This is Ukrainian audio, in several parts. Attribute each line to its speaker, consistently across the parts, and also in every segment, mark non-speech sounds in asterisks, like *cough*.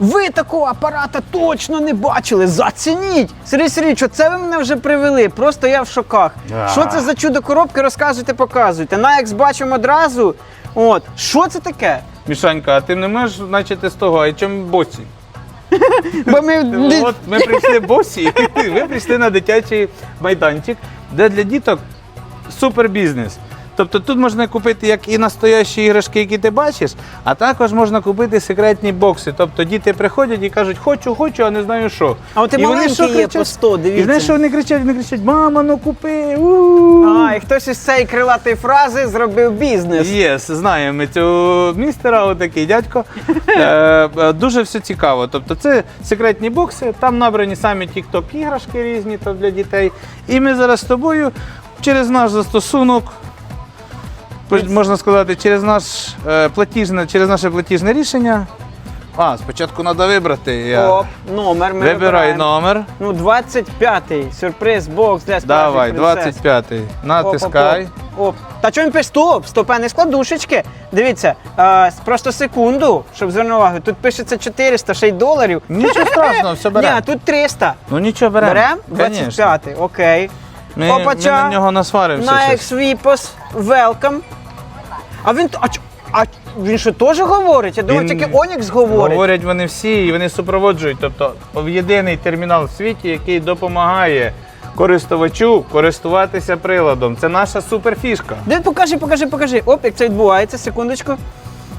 Speaker 1: Ви такого апарата точно не бачили. Зацініть! Сергій Сергійович, це ви мене вже привели. Просто я в шоках.
Speaker 2: Да.
Speaker 1: Що це за чудо коробки? Розказуйте, показуйте. На як бачимо одразу. От, що це таке?
Speaker 2: Мішанька, а ти не можеш почати з того, а чому босі? *laughs*
Speaker 1: Бо ми
Speaker 2: От ми прийшли босі, ви прийшли на дитячий майданчик, де для діток супер бізнес. Тобто тут можна купити як і настоящі іграшки, які ти бачиш, а також можна купити секретні бокси. Тобто діти приходять і кажуть, хочу, хочу, а не знаю що.
Speaker 1: А от і
Speaker 2: вони
Speaker 1: маленькі
Speaker 2: що
Speaker 1: є
Speaker 2: кричать?
Speaker 1: по 100, дивіться.
Speaker 2: І знаєш, що вони кричать? Вони кричать, мама, ну купи. у
Speaker 1: А, і хтось із цієї крилатої фрази зробив бізнес.
Speaker 2: Єс, знаємо ми цього містера, отакий дядько. *laughs* Е, е, дуже все цікаво. Тобто це секретні бокси, там набрані самі TikTok іграшки різні то для дітей. І ми зараз з тобою через наш застосунок. Можна сказати, через наш е, платіжне, через наше платіжне рішення. А, спочатку треба вибрати. Я...
Speaker 1: Оп, номер ми
Speaker 2: Вибирай
Speaker 1: вибираємо.
Speaker 2: номер.
Speaker 1: Ну, 25-й. Сюрприз, бокс для справжніх
Speaker 2: Давай,
Speaker 1: принцес.
Speaker 2: 25-й. Натискай.
Speaker 1: Оп, оп, оп. Та чому він пише стоп? Стопе не складушечки. Дивіться, е, просто секунду, щоб звернути увагу. Тут пишеться 400, ще й доларів.
Speaker 2: Нічого страшного, все *laughs*
Speaker 1: Ні,
Speaker 2: беремо.
Speaker 1: тут 300.
Speaker 2: Ну нічого беремо.
Speaker 1: Берем?
Speaker 2: Конечно.
Speaker 1: 25-й, окей.
Speaker 2: Ми, ми
Speaker 1: Опача.
Speaker 2: на нього насваримося.
Speaker 1: На. Xvipos, welcome. А він, а, ч- а він що теж говорить? Я думав,
Speaker 2: Він-
Speaker 1: тільки Onyx говорить.
Speaker 2: Говорять вони всі і вони супроводжують. Тобто в єдиний термінал в світі, який допомагає користувачу користуватися приладом. Це наша суперфішка.
Speaker 1: Де покажи, покажи, покажи. Оп, як це відбувається, секундочку.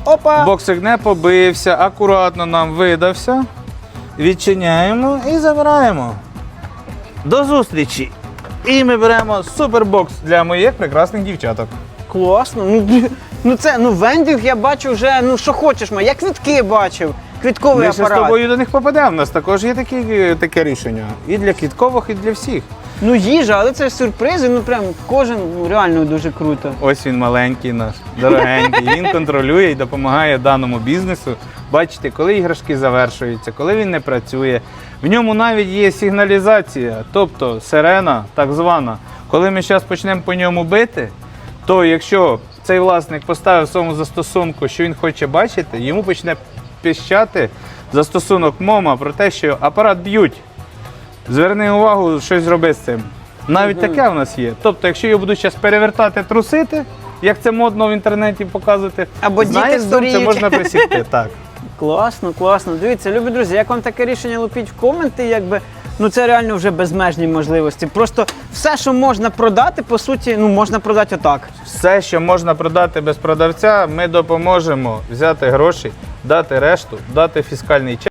Speaker 1: Опа.
Speaker 2: Боксик не побився, акуратно нам видався. Відчиняємо і забираємо. До зустрічі! І ми беремо супербокс для моїх прекрасних дівчаток.
Speaker 1: Класно. Ну, ну це ну вендінг я бачу вже, ну що хочеш, ма. Я квітки бачив. Квітковий
Speaker 2: Ми ще з
Speaker 1: апарат.
Speaker 2: тобою до них попадемо. У нас також є такі, таке рішення. І для квіткових, і для всіх.
Speaker 1: Ну їжа, але це сюрпризи, ну прям кожен ну, реально дуже круто.
Speaker 2: Ось він маленький наш, дорогенький. Він *laughs* контролює і допомагає даному бізнесу. Бачите, коли іграшки завершуються, коли він не працює. В ньому навіть є сигналізація, тобто сирена, так звана. Коли ми зараз почнемо по ньому бити, то якщо цей власник поставив в своєму застосунку, що він хоче бачити, йому почне піщати застосунок МОМА про те, що апарат б'ють. Зверни увагу, щось зроби з цим. Навіть таке в нас є. Тобто, якщо я буду зараз перевертати, трусити, як це модно в інтернеті показувати,
Speaker 1: Або діти
Speaker 2: знаєш, це можна присікти. Так. *laughs*
Speaker 1: Класно, класно. Дивіться, любі друзі, як вам таке рішення лупіть в коменти, якби. Ну це реально вже безмежні можливості. Просто все, що можна продати, по суті, ну можна продати отак.
Speaker 2: Все, що можна продати без продавця, ми допоможемо взяти гроші, дати решту, дати фіскальний чек.